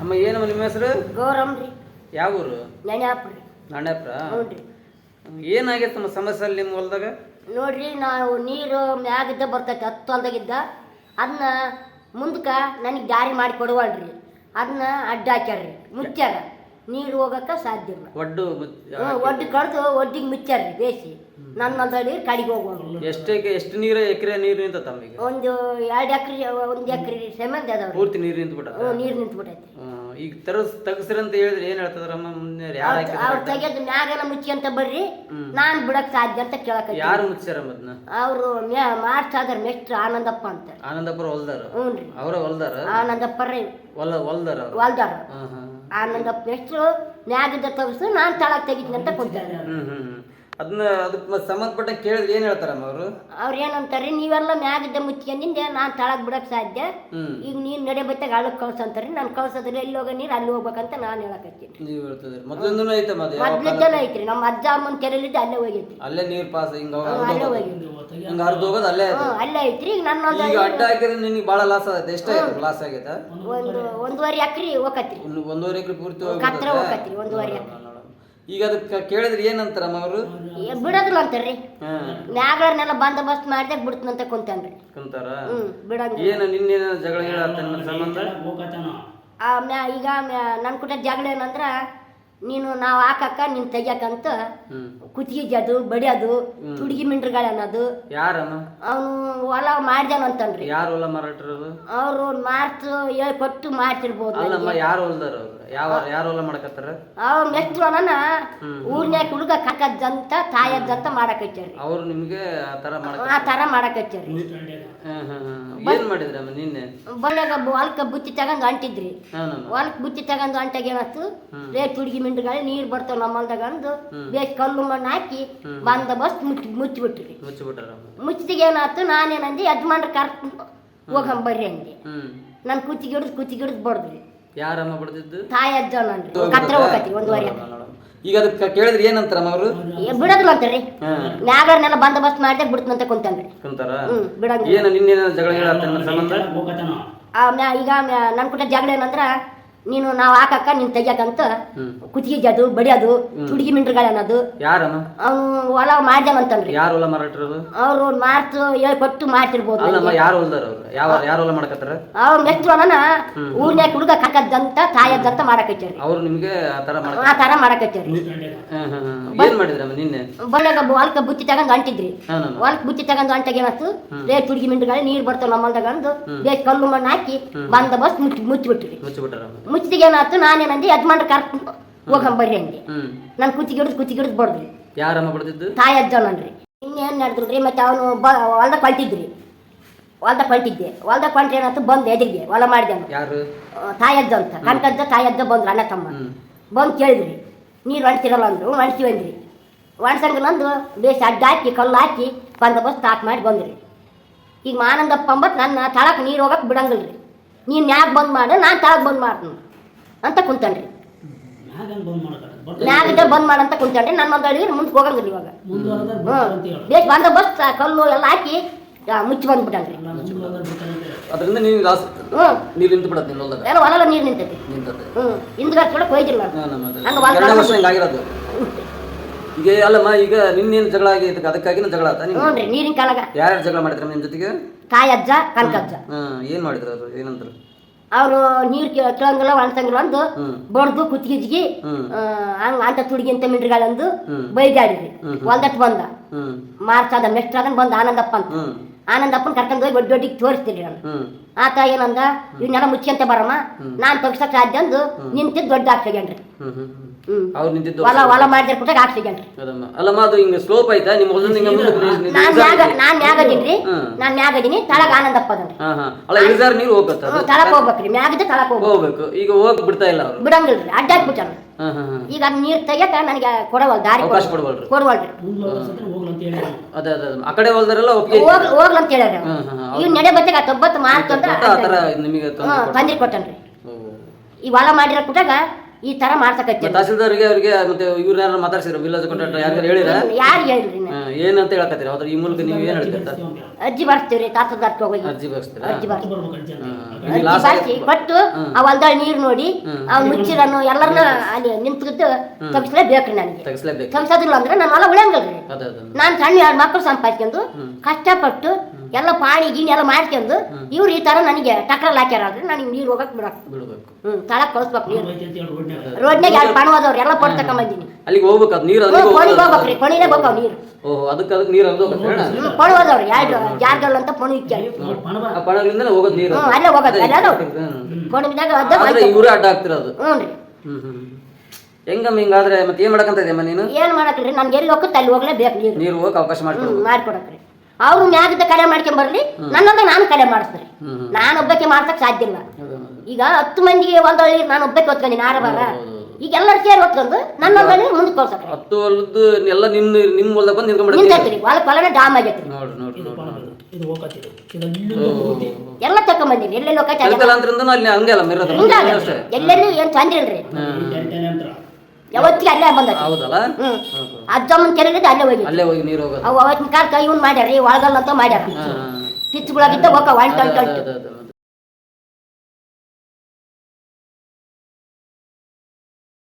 ಅಮ್ಮ ಏನಮ್ಮ ನಿಮ್ಮ ಹೆಸರು? ಗೌರಮ್ರಿ ಯಾವ ಊರು? ನೆನ್ಯಾಪ ರೀ. ನಾಣ್ಯಪ್ರ ಹ್ಞೂ ರೀ. ಏನಾಗೈತಮ್ಮ ಸಮಸ್ಯೆ ಅಲ್ಲಿ ನಿಮ್ಮ ಹೊಲ್ದಾಗ? ನೋಡ್ರಿ ನಾವು ನೀರು ಮ್ಯಾಗಿದ್ದ ಬರ್ತೈತೆ ಹತ್ತು ಹೊಲ್ದಾಗಿದ್ದ. ಅದನ್ನ ಮುಂದಕ್ಕೆ ನನಗೆ ದಾರಿ ಮಾಡಿ ಕೊಡುವಲ್ರಿ. ಅದನ್ನ ಅಡ್ಡ ಹಾಕ್ಯಾರ್ರಿ. ಮುಚ್ಚಾರ ನೀರು ಹೋಗಕ್ಕೆ ಸಾಧ್ಯ ಇಲ್ಲ. ಒಡ್ಡು ಒಡ್ಡು ಕಡ್ದು ಒಡ್ಡಿಗೆ ಮುಚ್ಚಾರ್ರಿ ಬೇಸಿ. ನನ್ನ ಹೊಲ್ದಲ್ಲಿ ಕಡಿಗೆ ಹೋಗುವಾಗ ಎಷ್ಟು ಎಷ್ಟು ನೀರು ಎಕರೆ ನೀರು ನಿಂತ ತಮ್ಮಿಗೆ? ಒಂದು ಎರಡು ಎಕರೆ ಒಂದು ಎಕರೆ ಸೆಮೆಂಟ್ ಅದಾವ ಪೂರ್ತಿ ನೀರು ನಿಂತು ಹ್ಞೂ ನೀರು ನಿಂತ್ಬಿಟ್ಟೈತಿ ಈಗ ತರಸ್ ತಗಸ್ರಿ ಅಂತ ಹೇಳಿದ್ರೆ ಏನ್ ಹೇಳ್ತದ್ರಮ್ಮ ಯಾರು ಅವ್ರು ತೆಗೆದು ಮ್ಯಾಗನ ಅಂತ ಬರ್ರಿ. ನಾನು ಬಿಡಕ್ ಸಾಧ್ಯ ಅಂತ ಕೇಳಕ ಯಾರು ಮುಚ್ಚಾರ ಮದ್ನ ಅವರು ಮಾಡ್ಸಾದ್ರ ಮೆಸ್ಟ್ರು ಆನಂದಪ್ಪ ಅಂತ. ಆನಂದಪ್ಪ ಹೊಲ್ದಾರ? ಹ್ಞೂ ಅವರ ಹೊಲ್ದಾರ? ಆನಂದಪ್ಪ ರೀ ಹೊಲ ಹೊಲ್ದಾರ ಹೊಲ್ದಾರ. ಹಾ ಹಾ ಎಷ್ಟು ಮ್ಯಾಗಿದ್ದ ತೆಗೆಸು ನಾನು ತಳಗ್ ತೆಗಿತೀನಿ ಅಂತ ಕೊಡ್ತಾರೆ ಹ್ಮ್ ಹ್ಮ್ ಹ್ಮ್. ಅದನ್ನ ಅದಕ್ಕೆ ಸಂಬಂಧಪಟ್ಟ ಕೇಳಿದ್ರೆ ಏನ್ ಹೇಳ್ತಾರಮ್ಮ ಅವರು? ಅವ್ರು ಏನಂತಾರೆ ನೀವೆಲ್ಲ ಮ್ಯಾಗಿದ್ದ ಮುಚ್ಚಿಕೊಂಡಿಂದ ನಾನು ತಳಕ್ ಬಿಡಕ್ ಸಾಧ್ಯ. ಈಗ ನೀನ್ ನಡೆ ಬತ್ತಾಗ ಅಳಕ್ ಕಳ್ಸಂತಾರೆ ನಾನು ಕಳ್ಸೋದ್ರೆ ಎಲ್ಲಿ ಹೋಗ ನೀರು ಅಲ್ಲಿ ಹೋಗ್ಬೇಕಂತ ನಾನು ಹೇಳಕತ್ತೀನಿ. ನೀವ್ ಹೇಳ್ತದ್ರಿ ಮೊದ್ಲಿಂದನೂ ಐತಮ್ಮ ಅದು ಯಾವ ಮೊದ್ಲಿದ್ದನ ಐತ್ರಿ ನಮ್ಮ ಅಜ್ಜ ಅಮ್ಮನ ಕೆರೆಲಿದ್ದು ಅಲ್ಲೇ ಹೋಗೈತಿ ಅಲ್ಲೇ ನೀರ್ ಪಾಸ್ ಹಿಂಗ ಅಲ್ಲೇ ಹೋಗೈತ್ರಿ ಹಿಂಗ ಹರಿದು ಹೋಗೋದು ಅಲ್ಲೇ. ಹ್ಞೂ ಅಲ್ಲೇ ಐತ್ರಿ ಈಗ ನನ್ನ ಈಗ ಅಡ್ಡ ಹಾಕಿದ್ರೆ ನಿನಗೆ ಬಹಳ ಲಾಸ್ ಆಗೈತೆ ಎಷ್ಟಾಗೈತೆ ಲಾಸ್ ಆಗೈತೆ? ಒಂದು ಒಂದೂವರೆ ಎಕ್ರಿ ಹೋಗತ್ರಿ ಒಂದು ಒಂದೂವರೆ ಎಕರೆ ಪೂರ್ತಿ ಕತ್ರ ಹೋಗ್ಬಿಡುತ್ತೆ. ಹೋಗತ್ರಿ ಒಂದೂವರೆ ಎಕ್ರೆ. ಈಗ ಅದಕ್ಕೆ ಕೇಳಿದ್ರೆ ಏನಂತಾರ ಅವರು? ಬಿಡೋದಿಲ್ಲ ಅಂತಾರ್ರಿ. ಹಾ. ಮ್ಯಾಗಳನ್ನೆಲ್ಲ ಬಂದೋಬಸ್ತ್ ಮಾಡಿದಾಗ ಬಿಡ್ತಂತ ಕುಂತಾನ್ರಿ. ಕುಂತಾರ? ಹ್ಞೂ ಬಿಡಂಗಿಲ್ಲ. ಏನು ನಿನ್ನೇನ ಜಗಳ ನನ್ನ ಸಂಬಂಧ? ಆ ಮ್ಯಾ ಈಗ ನನ್ನ ಕುಟ ಜಗಳ ಏನಂದ್ರ ನೀನು ನಾವು ಹಾಕಕ್ಕ ನೀನ್ ತೆಗಿಯಕಂತ ಹ್ಮ್. ಕುತ್ತಿಗೆ ಜದು ಬಡಿಯೋದು ತುಡುಗಿ ಮಿಂಡ್ರುಗಳು ಅನ್ನೋದು ಯಾರಮ್ಮ ಅವನು ಹೊಲ ಮಾಡ್ದಾನಂತನ್ರಿ ಯಾರು ಹೊಲ ಮಾರಾಟರದು? ಅವರು ಮಾರ್ಚ್ ಹೇಳ್ಕೊಟ್ಟು ಮಾಡ್ತಿರ್ಬೋದು ಅಲ್ಲಮ್ಮ ಯಾರು ಹೊಲ್ದಾರ ಅವ್ರು? ಯಾವ ಯಾರು ಹೊಲ ಮಾಡಕತ್ತಾರ? ಅವ್ರ ನೆಕ್ಸ್ಟ್ ಅನ್ನ ಊರ್ನ್ಯಾಗ ಹುಡುಗ ಕಕ್ಕಜ್ಜಂತ ತಾಯಜ್ಜಂತ ಮಾಡಕಚ್ಚಾರಿ ಅವ್ರು ನಿಮ್ಗೆ ಆ ತರ ಮಾಡಕ ಆ ಥರ ಮಾಡಕಚ್ಚಾರಿ ಏನ್ ಮಾಡಿದ್ರಮ್ಮ ನಿನ್ನೆ? ಬಳ್ಳ್ಯಾಗ ಹೊಲಕ್ಕೆ ಬುತ್ತಿ ತಗೊಂಡು ಅಂಟಿದ್ರಿ. ಹೊಲಕ್ಕೆ ಬುತ್ತಿ ತಗೊಂಡು ಅಂಟಾಗ ಏನಾಯ್ತು? ರೇ ತುಡುಗಿ ಮಿಂಡ್ರುಗಳು ನೀರು ಬರ್ತಾವ ನಮ್ಮ ಹೊಲ್ದಾಗ ಅಂದು ಬೇಸ್ ಕಲ್ಲು ಮಣ್ಣು ಹಾಕಿ ಬಂದ ಬಸ್ ಮುಚ್ಚಿ ಮುಚ್ಚಿಬಿಟ್ರಿ ಮುಚ್ಚಿಬಿಟ್ಟಾರಮ್ಮ ಮುಚ್ಚಿದಾಗ ಏನಾಯ್ತು ನಾನೇನಂದಿ ಯಜಮಾನ್ರ ಕರ್ಕೊಂಡು ಹೋಗಂಬರ್ರಿ ಅಂದೆ. ಅಂದಿ ನಾನು ಕುಚ್ಚಿ ಹಿಡಿದು ಕುಚ್ಚಿ ಹಿಡಿದು ಬಡ್ದ್ರಿ. ಯಾರಮ್ಮ ಬಡ್ದಿದ್ದು? ತಾಯಿ ಅಜ್ಜನನ್ರಿ ಕತ್ರ ಹೋಗತ್ತಿ ಒಂದುವರೆ. ಈಗ ಅದಕ್ಕೆ ಕೇಳಿದ್ರೆ ಏನಂತಾರಮ್ಮ ಅವರು? ಬಿಡೋದಿಲ್ಲ ಅಂತಾರ್ರಿ. ಮ್ಯಾಗರ್ನೆಲ್ಲ ಬಂದೋಬಸ್ತ್ ಮಾಡಿದಾಗ ಬಿಡ್ತಂತ ಕುಂತಾನ್ರಿ ಕುಂತಾರ? ಹ್ಞೂ ಬಿಡಂಗಿಲ್ಲ. ಏನು ನಿನ್ನೇನ ಜಗಳ ನನ್ನ ಸಂಬಂಧ? ಆ ಮ್ಯಾ ಈಗ ಮ್ಯಾ- ಕೂಡ ಕುಟ ಜಗಳ ಏನಂದ್ರ ನೀನು ನಾವು ಹಾಕಕ್ಕ ನೀನ್ ತೆಗಿಯಾಕಂತ ಕುತ್ತಿಗೆ ಜದು ಬಡಿಯೋದು ಹುಡುಗಿ ಮಿಂಡ್ರುಗಳು ಅನ್ನೋದು. ಯಾರಮ್ಮ ಅವನು ಹೊಲ ಮಾಡ್ಯಾನಂತನ್ರಿ ಯಾರು ಹೊಲ ಮಾರಾಟರದು? ಅವರು ಮಾರ್ಚ್ ಹೇಳ್ಕೊಟ್ಟು ಮಾಡ್ತಿರ್ಬೋದು ಅಲ್ಲಮ್ಮ ಯಾರು ಹೊಲ್ದಾರ ಅವ್ರು? ಯಾವ ಯಾರು ಹೊಲ ಮಾಡಕತ್ತಾರ? ಅವ್ರ ನೆಕ್ಸ್ಟ್ ಅನ್ನ ಊರ್ನ್ಯಾಗ ಹುಡುಗ ಕಕ್ಕದಂತ ತಾಯದ್ದಂತ ಮಾಡಕಚ್ಚಾರಿ ಅವ್ರು ನಿಮ್ಗೆ ಆ ತರ ಮಾಡಕ ಆ ತರ ಮಾಡಕಚ್ಚಾರಿ ಏನ್ ಮಾಡಿದ್ರಮ್ಮ ನಿನ್ನೆ? ಬಳ್ಳ್ಯಾಗ ಹೊಲಕ್ಕೆ ಬುತ್ತಿ ತಗೊಂಡು ಅಂಟಿದ್ರಿ. ಹೊಲಕ್ ಹೊಲಕ್ಕೆ ಬುತ್ತಿ ತಗೊಂಡು ಅಂಟಾಗ ಏನಾಯ್ತು? ರೇ ತುಡುಗಿ ಮಿಂಡ್ರುಗಳು ನೀರು ಬರ್ತಾವ ನಮ್ಮ ಹೊಲ್ದಾಗ ಅಂದು ಬೇಸ್ ಕಲ್ಲು ಮಣ್ಣು ಹಾಕಿ ಬಂದ ಬಸ್ ಮುಚ್ಚಿ ಮುಚ್ಚಿಬಿಟ್ರಿ. ಮುಚ್ಚಿಬಿಟ್ಟಾರಮ್ಮ. ಮುಚ್ಚಿದಾಗ ಏನಾಯ್ತು ನಾನೇನಂದೆ ಯಜಮಾನ್ರ ಕರ್ಕೊಂಡು ಹೋಗಂಬರ್ರಿ ಅಂದೆ. ಹ್ಮ್. ನಾನು ಕುತ್ತಿಗೆ ಹಿಡಿದು ಕುತ್ತಿಗೆ ಹಿಡಿದು ಬಡ್ದ್ರಿ ಯಾರಮ್ಮ ಬಡ್ದಿದ್ದು? ತಾಯಿ ಅಜ್ಜನನ್ರಿ. ಇನ್ನೇನು ನಡೆದ್ರಿ ಮತ್ತೆ ಅವನು ಬ ಹೊಲ್ದಾಗ ಕಳ್ತಿದ್ರಿ ಹೊಲ್ದಾಗ ಕಳ್ತಿದ್ದೆ ಹೊಲ್ದಾಗ ಕೊಂಡ್ರೆ ಏನಾಯ್ತು? ಬಂದು ಎದುರಿಗೆ ಹೊಲ ಮಾಡಿದೆ ಯಾರು? ತಾಯಿ ಅಜ್ಜ ಅಂತ. ಕಣ್ಕಜ್ಜ ತಾಯಿ ಅಜ್ಜ ಬಂದ್ರು ಅಣ್ಣ ತಮ್ಮ. ಬಂದು ಕೇಳಿದ್ರಿ. ನೀರು ಒಣಗ್ತಿರಲ್ಲ ಅಂದ್ರು ಒಣಗ್ತೀವಿ ಅಂದ್ರಿ. ಒಣಸಂಗನಂದು ಬೇಸ್ ಅಡ್ಡ ಹಾಕಿ ಕಲ್ಲು ಹಾಕಿ ಬಸ್ ಸ್ಟಾರ್ಟ್ ಮಾಡಿ ಬಂದ್ರಿ. ಈಗ ಮಾನಂದಪ್ಪ ಅಂಬತ್ ನನ್ನ ತಳಕ್ಕೆ ನೀರು ಹೋಗಕ್ಕೆ ಬಿಡಂಗಿಲ್ಲ ರೀ ನೀನು ಯಾಕೆ ಬಂದ್ ಮಾಡು ನಾನು ತಳಕ್ಕೆ ಬಂದ್ ಮಾಡ್ತೀನಿ ಅಂತ ಕುಂತನ್ರಿ. ಮ್ಯಾಗಿದ್ದ ಬಂದ್ ಮಾಡಂತ ಕುಂತಾನ್ರಿ ನನ್ನ ಮಂದಿ ಮುಂದೆ ಹೋಗಂಗಿಲ್ಲ ಇವಾಗ. ಹ್ಞೂ ಬಂದ ಬಸ್ ಕಲ್ಲು ಎಲ್ಲ ಹಾಕಿ ಮುಚ್ಚಿ ಬಂದ್ಬಿಟ್ಟನ್ರಿ. ಅದರಿಂದ ನೀನು ಲಾಸ್ ಹ್ಞೂ ನೀರು ನಿಂತು ಬಿಡತ್ತೆ ನಿನ್ನ ಹೊಲ್ದಾಗ. ಎಲ್ಲ ಹೊಲ ನೀರು ನಿಂತೈತಿ. ನಿಂತತ್ತೆ ಹ್ಞೂ ಹಿಂದ್ಗಡೆ ಕೂಡ ಕೊಯ್ದಿಲ್ಲ. ಹಂಗ ಒಂದ್ ವರ್ಷ ಹಿಂಗಾಗಿರೋದು ಈಗ ಅಲ್ಲಮ್ಮ ಈಗ ನಿನ್ನೇನು ಜಗಳ ಆಗೈತೆ ಅದಕ್ಕಾಗಿ ಜಗಳ ಆತ ಹ್ಞೂ ರೀ ನೀರಿನ ಕಾಲಾಗ. ಯಾರ್ಯಾರು ಜಗಳ ಮಾಡಿದ್ರೆ ನಿಮ್ ಜೊತೆಗೆ? ತಾಯಿ ಅಜ್ಜ ಕನಕಜ್ಜ. ಏನ್ ಮಾಡಿದ್ರು ಅದು ಏನಂದ್ರು? ಅವರು ನೀರು ಕೇಳಂಗಿಲ್ಲ ಒಣಸಂಗಿಲ್ಲ ಅಂದು ಬಡ್ದು ಕುತ್ತಿಗೆಜ್ಗಿ ಹಂಗ ಅಂತ ತುಡಿಗಿ ಅಂತ ಮಿಂಡ್ರಿಗಳಂದು ಬೈದಾಡಿದ್ರಿ ಹೊಲ್ದಟ್ಟು ಬಂದ. ಮಾರ್ಚ್ ಆದ ನೆಕ್ಸ್ಟ್ ಆದ ಬಂದ ಆನಂದಪ್ಪ ಅಂತ. ಆನಂದಪ್ಪನ ಕರ್ಕೊಂಡು ಹೋಗಿ ದೊಡ್ಡ ದೊಡ್ಡಿಗೆ ತೋರಿಸ್ತೀರಿ ನಾನು. ಆತ ಏನಂದ ಇವನ್ನೆಲ್ಲ ಅಂತ ಬರಮ್ಮ. ನಾನು ತಗ್ಸಕ್ಕೆ ಸಾಧ್ಯ ಅಂದು ನಿಂತಿದ್ದು ದೊಡ್ಡ ಆಗ್ತದೆ ಅವ್ರು ನಿಂತಿದ್ದು ಹೊಲ ಹೊಲ ಮಾಡಿದ್ರ ಕೂಟಾಗ ಹಾಕ್ಸಿಗೇನ್ರಿ ಅದಮ್ಮ ಅಲ್ಲಮ್ಮ ಅದು ಹಿಂಗ ಸ್ಲೋಪ್ ಆಯ್ತಾ ನಿಮ್ಮ ಹೊಲದಿಂದ ಹಿಂಗ ನಾನು ನಾನು ನೀರ್ ನಾನು ಮ್ಯಾಗ ನಾನ್ ಮ್ಯಾಗ ಅದೀನ್ರಿ. ನಾನ್ ಮ್ಯಾಗ ಅದೀನಿ ತಳಗ ಆನಂದಪ್ಪ ಅದನ್ರಿ. ಹಾ ಹಾ. ಅಲ್ಲ ಇಳಿದಾರ ನೀರು ಹೋಗತ್ತ ಅದು. ತಳಕ್ ಹೋಗ್ಬೇಕ್ರಿ. ಮ್ಯಾಗಿದ್ದ ತಳಕ್ ಹೋಗ್ಬೇಕು. ಹೋಗ್ಬೇಕು. ಈಗ ಹೋಗಿ ಬಿಡ್ತಾ ಇಲ್ಲ ಅವರು. ಬಿಡಂಗಿಲ್ರಿ. ಅಡ್ಡಾಕ್ ಬಿಟ್ಟಾರ ಹಾ ಹಾ ಈಗ ಅದ್ ನೀರ್ ತೆಗಿಯಕ ನನಗೆ ಕೊಡವಲ್ ದಾರಿ ಅವಕಾಶ ಕೊಡ್ವಲ್ರಿ ಕೊಡವಲ್ರಿ ಅದೇ ಅದೇ ಆ ಕಡೆ ಹೊಲ್ದಾರೆಲ್ಲ ಒಪ್ಪಿಗೆ ಹೋಗ್ ಹೋಗ್ಲ ಅಂತ ಹೇಳ್ಯಾರ ಇವ್ ನಡೆ ಬತ್ತಾಗ ತೊಂಬತ್ತು ಮಾರ್ಚ್ ಅಂತ ಆ ನಿಮಗೆ ತೊಂದ್ರೆ ಕೊಟ್ಟನ್ರಿ. ಈ ಹೊಲ ಮಾಡಿರೋ ಕುಟಾಗ ಈ ತರ ಮಾಡ್ತಕ್ಕೆ ತಹಸೀಲ್ದಾರ್ಗೆ ಅವ್ರಿಗೆ ಮತ್ತೆ ಇವ್ರ ಯಾರು ಮಾತಾಡ್ಸಿದ್ರು ವಿಲೇಜ್ ಕಾಂಟ್ರಾಕ್ಟರ್ ಯಾರು ಹೇಳಿರ? ಯಾರು ಹೇಳ್ರಿ ನೀವು? ಏನಂತ ಹೇಳಕತ್ತೀರ? ಅದ್ರ ಈ ಮೂಲಕ ನೀವು ಏನ್ ಹೇಳ್ತೀರ? ಅಜ್ಜಿ ಬರ್ತೀವ್ರಿ ತಾತದಾರ್ಕ ಹೋಗಿ. ಅಜ್ಜಿ ಬರ್ಸ್ತೀರಾ? ಅಜ್ಜಿ ಬರ್ತೀವಿ. ಕೊಟ್ಟು ಆ ಹೊಲ್ದಾಗ ನೀರು ನೋಡಿ ಆ ಮುಚ್ಚಿರನ್ನು ಎಲ್ಲರನ್ನ ಅಲ್ಲಿ ನಿಂತ್ಕಿದ್ದು ತಗ್ಸ್ಲೇಬೇಕ್ರಿ ನನಗೆ. ತಗಿಸ್ಲೇಬೇಕು. ತಗ್ಸೋದಿಲ್ಲ ಅಂದ್ರೆ ನನ್ನ ಹೊಲ ಉಳಿಯಂಗಲ್ರಿ. ಅದ ಅದ. ನಾನು ಸಣ್ಣ ಎರಡು ಮಕ್ಕಳು ಸಂಪಾದಿಸ್ಕೊಂಡು ಕಷ್ಟಪಟ್ಟು ಎಲ್ಲ ಪಾಣಿ ಗೀಣಿ ಎಲ್ಲ ಮಾಡ್ಕೊಂಡು ಇವ್ರು ಈ ತರ ನನಗೆ ಟಕ್ರಲ್ಲಿ ಹಾಕ್ಯಾರಲ್ರಿ ನನಗೆ ನೀರು ಹೋಗಕ್ ಬಿಡಕ್. ಬಿಡ್ಬೇಕು. ಹ್ಮ್ ತಳಕ್ ಕಳಿಸ್ಬೇಕು ನೀರು. ರೋಡ್ನಾಗ ಎರಡು ಪಣ ಹೋದವ್ರು ಎಲ್ಲ ಕೊಟ್ಟು ತಕೊಂಬಂದಿನಿ. ಅಲ್ಲಿಗೆ ಹೋಗ್ಬೇಕು ಅದು ನೀರು ಅದು ಅಲ್ಲಿಗೆ ಕೊಣಿಗೆ ಹೋಗ್ಬೇಕು ಹೋಗ್ಬೇಕ್ರಿ ಕೊಣಿನೇ ಬೇಕಾವ್ ನೀರು. ಓ ಅದಕ್ಕೆ ಅದಕ್ಕೆ ನೀರು ಅದು ಪಣ ಹೋದವ್ರು ಎರಡು ಜಾರ್ಗಲ್ ಅಂತ ಪಣ ಇಕ್ಕಾರಿ ಆ ಹೋಗೋದು ನೀರು. ಹ್ಞೂ ಅಲ್ಲೇ ಹೋಗೋದು ಅಲ್ಲ ಹ್ಮ್. ಕೊಣಿದಾಗ ಅದ ಇವರೇ ಅಡ್ಡ ಆಗ್ತಿರೋದು. ಹ್ಞೂ ರೀ. ಹ್ಮ್ ಹ್ಮ್ ಹೆಂಗಮ್ಮ ಹಿಂಗಾದ್ರೆ ಮತ್ತೆ ಏನ್ ಮಾಡಕಂತ ಇದೆಯಮ್ಮ ನೀನು? ಏನ್ ಮಾಡಕ್ರಿ ನನ್ಗೆ ಎಲ್ಲಿ ಹೋಗುತ್ತೆ ಅಲ್ಲಿ ಹೋಗ್ಲೇಬೇಕು ನೀರು. ನೀರು ಹೋಗಕ್ಕೆ ಅವಕಾಶ ಮಾಡ್ಕೊಡು ಮಾಡ್ಕೊಡಕ್ರಿ. ಅವ್ರು ಮ್ಯಾಗಿದ್ದ ಕಲೆ ಮಾಡ್ಕೊಂಡ್ ಬರ್ಲಿ ನನ್ನದ ನಾನು ಕಲೆ ಮಾಡಿಸ್ತೀನಿ. ನಾನು ಒಬ್ಬಕ್ಕೆ ಮಾಡ್ಸಕ್ ಸಾಧ್ಯ ಇಲ್ಲ. ಈಗ ಹತ್ತು ಮಂದಿಗೆ ಒಂದೊಳ್ಳಿ ನಾನು ಒಬ್ಬಕ್ಕೆ ಹೊತ್ಕೊಂಡಿನಿ ಆರ ಬಾರ. ಹೌದು, ಹೌದು. ಈಗ ಎಲ್ಲರೂ ಸೇರಿ ಹೊತ್ಕೊಂಡು ನನ್ನ ಹೊಲ್ದಲ್ಲಿ ಮುಂದೆ ಕಳ್ಸಕ್ರಿ ಹತ್ತು ಹೊಲದ್ದು ಎಲ್ಲ ನಿನ್ನ ನಿಮ್ಮ ಹೊಲ್ದಾಗ ಬಂದು ನಿಂತ್ಕೊಂಡ್ಬಿಡ್ತೀನಿ ನಿಂತೈತ್ರಿ ಹೊಲಕ್ ಹೊಲನ ಡಾಮ್ ಆಗೈತ್ರಿ ನೋಡು ನೋಡು ನೋಡು ಇದು ಹೋಗತ್ತಿದು ಎಲ್ಲ ತಕೊಂಬಂದಿನಿ ಎಲ್ಲೆಲ್ಲಿ ಅಂದ್ರೆ ಅಲ್ಲಿ ಹಂಗೆ ಅಲ್ಲ ಎಲ್ಲೆಲ್ಲೂ ಏನ್ ತೊಂದ್ರೆ ಇಲ್ರಿ? ಯಾವತ್ತಿಗೆ ಅಲ್ಲೇ ಬಂದ ಹೌದಲ್ಲ? ಹ್ಮ್. ಅಜ್ಜಮ್ಮನ ಕೆರೆಗೆ ಅಲ್ಲೇ ಹೋಗಿ ಅಲ್ಲೇ ಹೋಗಿ ನೀರು ಹೋಗೋದು. ಅವು ಅವತ್ತಿನ ಕಾಲಕ್ಕೆ ಮಾಡ್ಯಾರ ರೀ ಒಳಗಲ್ಲ ಅಂತ ಮಾಡ್ಯಾರ. ಪಿಚ್ಚುಗಳಾಗಿದ್ದ ಹೋಗ ಒಂಟು ಒಂಟು.